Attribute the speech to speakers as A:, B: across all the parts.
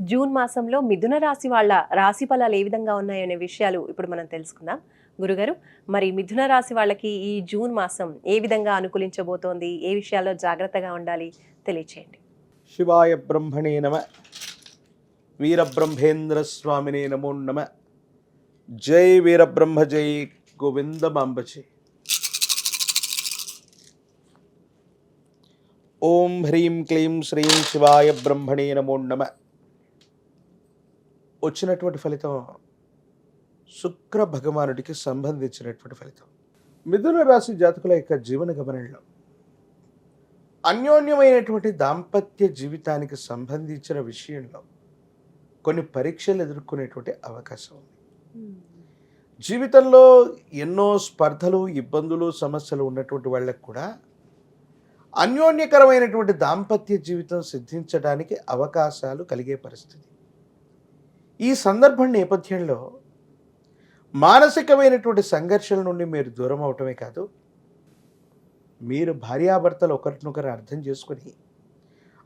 A: June మాసంలో మిథున రాశి వాళ్ళ రాశి ఫలాలు ఏ విధంగా ఉన్నాయనే విషయాలు ఇప్పుడు మనం తెలుసుకుందాం. గురుగారు మరి మిథున రాశి వాళ్ళకి ఈ జూన్ మాసం ఏ విధంగా అనుకూలించబోతోంది? ఏ విషయాల్లో జాగ్రత్తగా ఉండాలి? తెలియచేయండి.
B: శివాయ బ్రహ్మణే నమ వీరబ్రహ్మేంద్ర స్వామినే నమో నమ జై వీరబ్రహ్మ జై గోవిందమాంబ ఓం హ్రీం క్లీం శ్రీం శివాయ బ్రహ్మణే నమో నమ. వచ్చినటువంటి ఫలితం శుక్ర భగవానుడికి సంబంధించినటువంటి ఫలితం. మిథున రాశి జాతకుల యొక్క జీవన గమనంలో అన్యోన్యమైనటువంటి దాంపత్య జీవితానికి సంబంధించిన విషయంలో కొన్ని పరీక్షలు ఎదుర్కొనేటువంటి అవకాశం ఉంది. జీవితంలో ఎన్నో స్పర్ధలు ఇబ్బందులు సమస్యలు ఉన్నటువంటి వాళ్ళకు కూడా అన్యోన్యకరమైనటువంటి దాంపత్య జీవితం సిద్ధించడానికి అవకాశాలు కలిగే పరిస్థితి. ఈ సందర్భం నేపథ్యంలో మానసికమైనటువంటి సంఘర్షణ నుండి మీరు దూరం అవటమే కాదు మీరు భార్యాభర్తలు ఒకరినొకరు అర్థం చేసుకుని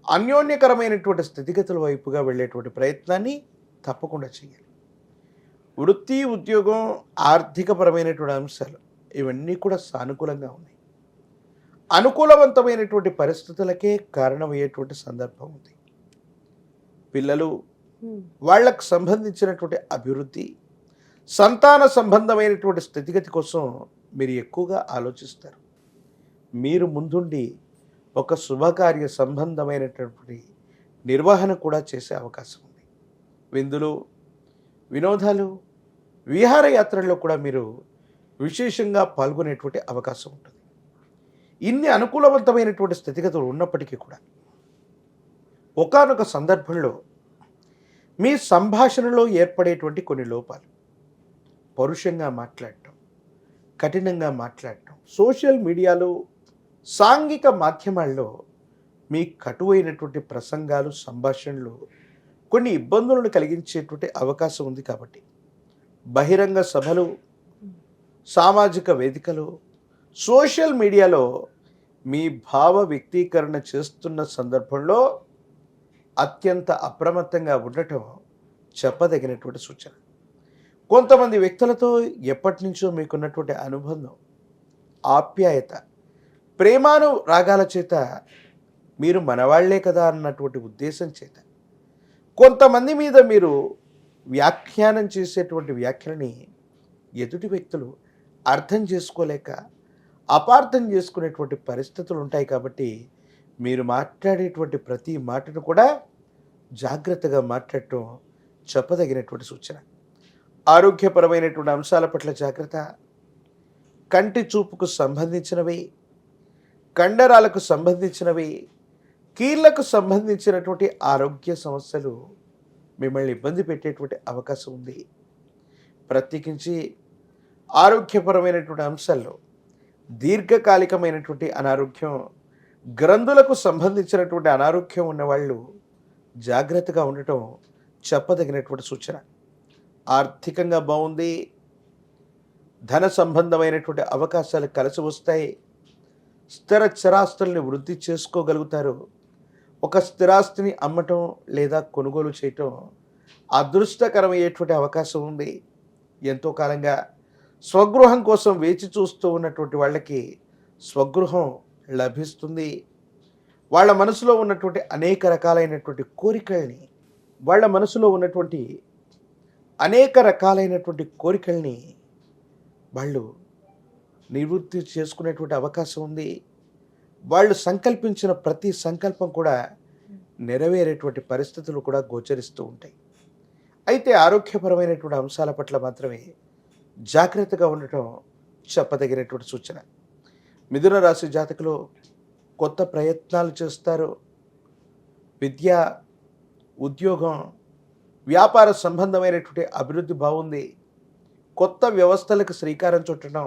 B: అన్యోన్యకరమైనటువంటి స్థితిగతుల వైపుగా వెళ్ళేటువంటి ప్రయత్నాన్ని తప్పకుండా చేయాలి. వృత్తి ఉద్యోగం ఆర్థికపరమైనటువంటి అంశాలు ఇవన్నీ కూడా సానుకూలంగా ఉన్నాయి. అనుకూలవంతమైనటువంటి పరిస్థితులకే కారణమయ్యేటువంటి సందర్భం ఉంది. పిల్లలు వాళ్ళకు సంబంధించినటువంటి అభివృద్ధి సంతాన సంబంధమైనటువంటి స్థితిగతి కోసం మీరు ఎక్కువగా ఆలోచిస్తారు. మీరు ముందుండి ఒక శుభకార్య సంబంధమైనటువంటి నిర్వహణ కూడా చేసే అవకాశం ఉంది. విందులు వినోదాలు విహారయాత్రల్లో కూడా మీరు విశేషంగా పాల్గొనేటువంటి అవకాశం ఉంటుంది. ఇన్ని అనుకూలవంతమైనటువంటి స్థితిగతులు ఉన్నప్పటికీ కూడా ఒకానొక సందర్భంలో మీ సంభాషణలో ఏర్పడేటువంటి కొన్ని లోపాలు. పరుషంగా మాట్లాడటం కఠినంగా మాట్లాడటం సోషల్ మీడియాలో సాంఘిక మాధ్యమాల్లో మీ కటువైనటువంటి ప్రసంగాలు సంభాషణలు కొన్ని ఇబ్బందులను కలిగించేటువంటి అవకాశం ఉంది కాబట్టి బహిరంగ సభలు సామాజిక వేదికలు సోషల్ మీడియాలో మీ భావ వ్యక్తీకరణ చేస్తున్న సందర్భంలో అత్యంత అప్రమత్తంగా ఉండటం చెప్పదగినటువంటి సూచన. కొంతమంది వ్యక్తులతో ఎప్పటి నుంచో మీకున్నటువంటి అనుబంధం ఆప్యాయత ప్రేమాను రాగాల చేత మీరు మనవాళ్ళే కదా అన్నటువంటి ఉద్దేశం చేత కొంతమంది మీద మీరు వ్యాఖ్యానం చేసేటువంటి వ్యాఖ్యలని ఎదుటి వ్యక్తులు అర్థం చేసుకోలేక అపార్థం చేసుకునేటువంటి పరిస్థితులు ఉంటాయి కాబట్టి మీరు మాట్లాడేటువంటి ప్రతి మాటను కూడా జాగ్రత్తగా మాట్లాడటం చెప్పదగినటువంటి సూచన. ఆరోగ్యపరమైనటువంటి అంశాల పట్ల జాగ్రత్త. కంటి చూపుకు సంబంధించినవి కండరాలకు సంబంధించినవి కీళ్ళకు సంబంధించినటువంటి ఆరోగ్య సమస్యలు మిమ్మల్ని ఇబ్బంది పెట్టేటువంటి అవకాశం ఉంది. ప్రత్యేకించి ఆరోగ్యపరమైనటువంటి అంశాల్లో దీర్ఘకాలికమైనటువంటి అనారోగ్యం గ్రంథులకు సంబంధించినటువంటి అనారోగ్యం ఉన్నవాళ్ళు జాగ్రత్తగా ఉండటం చెప్పదగినటువంటి సూచన. ఆర్థికంగా బాగుంది ధన సంబంధమైనటువంటి అవకాశాలు కలిసి వస్తాయి స్థిర చరాస్తుల్ని వృద్ధి చేసుకోగలుగుతారు. ఒక స్థిరాస్తిని అమ్మటం లేదా కొనుగోలు చేయటం అదృష్టకరమయ్యేటువంటి అవకాశం ఉంది. ఎంతో కాలంగా స్వగృహం కోసం వేచి చూస్తూ ఉన్నటువంటి వాళ్ళకి స్వగృహం లభిస్తుంది. వాళ్ళ మనసులో ఉన్నటువంటి అనేక రకాలైనటువంటి కోరికల్ని వాళ్ళ మనసులో ఉన్నటువంటి అనేక రకాలైనటువంటి కోరికల్ని వాళ్ళు నివృత్తి చేసుకునేటువంటి అవకాశం ఉంది. వాళ్ళు సంకల్పించిన ప్రతి సంకల్పం కూడా నెరవేరేటువంటి పరిస్థితులు కూడా గోచరిస్తూ ఉంటాయి. అయితే ఆరోగ్యపరమైనటువంటి అంశాల పట్ల మాత్రమే జాగ్రత్తగా ఉండటం చెప్పదగినటువంటి సూచన. మిథున రాశి జాతకులు కొత్త ప్రయత్నాలు చేస్తారు. విద్య ఉద్యోగం వ్యాపార సంబంధమైనటువంటి అభివృద్ధి బాగుంది. కొత్త వ్యవస్థలకు శ్రీకారం చుట్టడం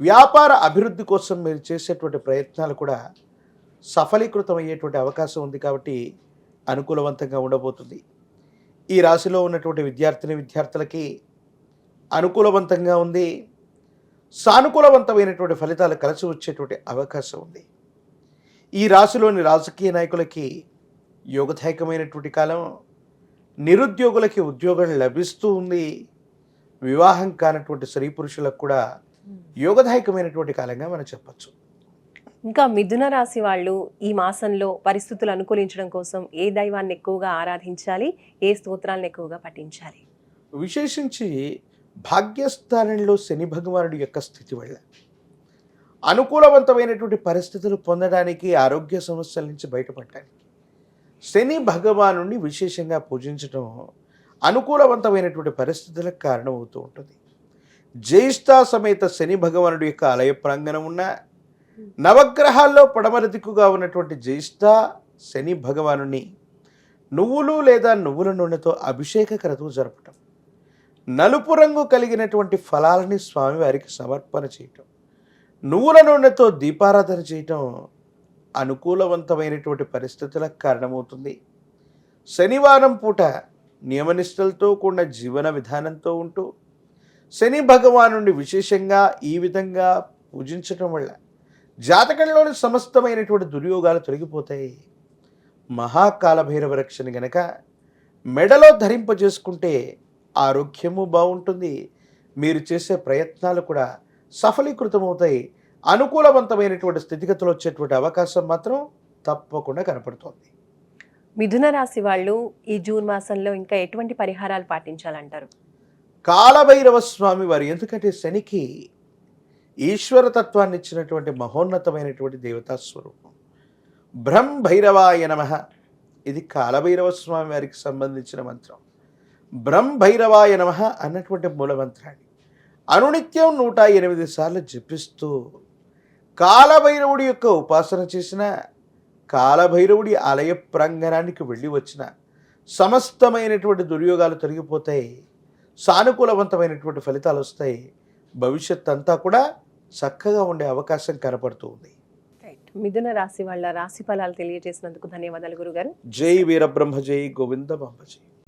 B: వ్యాపార అభివృద్ధి కోసం మీరు చేసేటువంటి ప్రయత్నాలు కూడా సఫలీకృతం అయ్యేటువంటి అవకాశం ఉంది కాబట్టి అనుకూలవంతంగా ఉండబోతుంది. ఈ రాశిలో ఉన్నటువంటి విద్యార్థిని విద్యార్థులకి అనుకూలవంతంగా ఉంది. సానుకూలవంతమైనటువంటి ఫలితాలు కలిసి వచ్చేటువంటి అవకాశం ఉంది. ఈ రాశిలోని రాజకీయ నాయకులకి యోగదాయకమైనటువంటి కాలం నిరుద్యోగులకి ఉద్యోగం లభిస్తూ ఉంది. వివాహం కానటువంటి స్త్రీ పురుషులకు కూడా యోగదాయకమైనటువంటి కాలంగా మనం చెప్పచ్చు.
A: ఇంకా మిథున రాశి వాళ్ళు ఈ మాసంలో పరిస్థితులు అనుకూలించడం కోసం ఏ దైవాన్ని ఎక్కువగా ఆరాధించాలి? ఏ స్తోత్రాలను ఎక్కువగా పఠించాలి?
B: విశేషించి భాగ్యస్థానంలో శని భగవానుడి యొక్క స్థితి వల్ల అనుకూలవంతమైనటువంటి పరిస్థితులు పొందడానికి ఆరోగ్య సమస్యల నుంచి బయటపడటానికి శని భగవాను విశేషంగా పూజించడం అనుకూలవంతమైనటువంటి పరిస్థితులకు కారణమవుతూ ఉంటుంది. జ్యేష్ఠ సమేత శని భగవానుడి యొక్క ఆలయ ప్రాంగణం ఉన్న నవగ్రహాల్లో పడమర దిక్కుగా ఉన్నటువంటి జ్యేష్ఠ శని భగవానుని నువ్వులు లేదా నువ్వుల నూనెతో అభిషేక క్రతువు జరపటం. నలుపు రంగు కలిగినటువంటి ఫలాలని స్వామివారికి సమర్పణ చేయటం. నువ్వుల నూనెతో దీపారాధన చేయటం అనుకూలవంతమైనటువంటి పరిస్థితులకు కారణమవుతుంది. శనివారం పూట నియమనిష్టలతో కూడిన జీవన విధానంతో ఉంటూ శని భగవాను విశేషంగా ఈ విధంగా పూజించటం వల్ల జాతకంలోని సమస్తమైనటువంటి దుర్యోగాలు తొలగిపోతాయి. మహాకాలభైరవ రక్షణ గనక మెడలో ధరింపజేసుకుంటే ఆరోగ్యము బాగుంటుంది. మీరు చేసే ప్రయత్నాలు కూడా సఫలీకృతమవుతాయి. అనుకూలవంతమైనటువంటి స్థితిగతులు వచ్చేటువంటి అవకాశం మాత్రం తప్పకుండా కనపడుతోంది.
A: మిథున రాశి వాళ్ళు ఈ జూన్ మాసంలో ఇంకా ఎటువంటి పరిహారాలు పాటించాలంటారు?
B: కాలభైరవ స్వామి వారు ఎందుకంటే శనికి ఈశ్వరతత్వాన్ని ఇచ్చినటువంటి మహోన్నతమైనటువంటి దేవతా స్వరూపం. బ్రహ్మ భైరవాయ నమ. ఇది కాలభైరవ స్వామి వారికి సంబంధించిన మంత్రం. బ్రహ్మ భైరవాయ నమ అన్నటువంటి మూలమంత్రాన్ని. అనునిత్యం నూట ఎనిమిది సార్లు జపిస్తూ కాలభైరవుడి యొక్క ఉపాసన చేసిన కాలభైరవుడి ఆలయ ప్రాంగణానికి వెళ్ళి వచ్చిన సమస్తమైనటువంటి దుర్యోగాలు తొలగిపోతాయి సానుకూలవంతమైనటువంటి ఫలితాలు వస్తాయి భవిష్యత్ అంతా కూడా చక్కగా ఉండే అవకాశం కనపడుతూ ఉంది.
A: మిథున రాశి వాళ్ళ రాశి ఫలాలు తెలియజేసినందుకు ధన్యవాదాలు గురుగారు.
B: జై వీరబ్రహ్మ జై గోవింద జై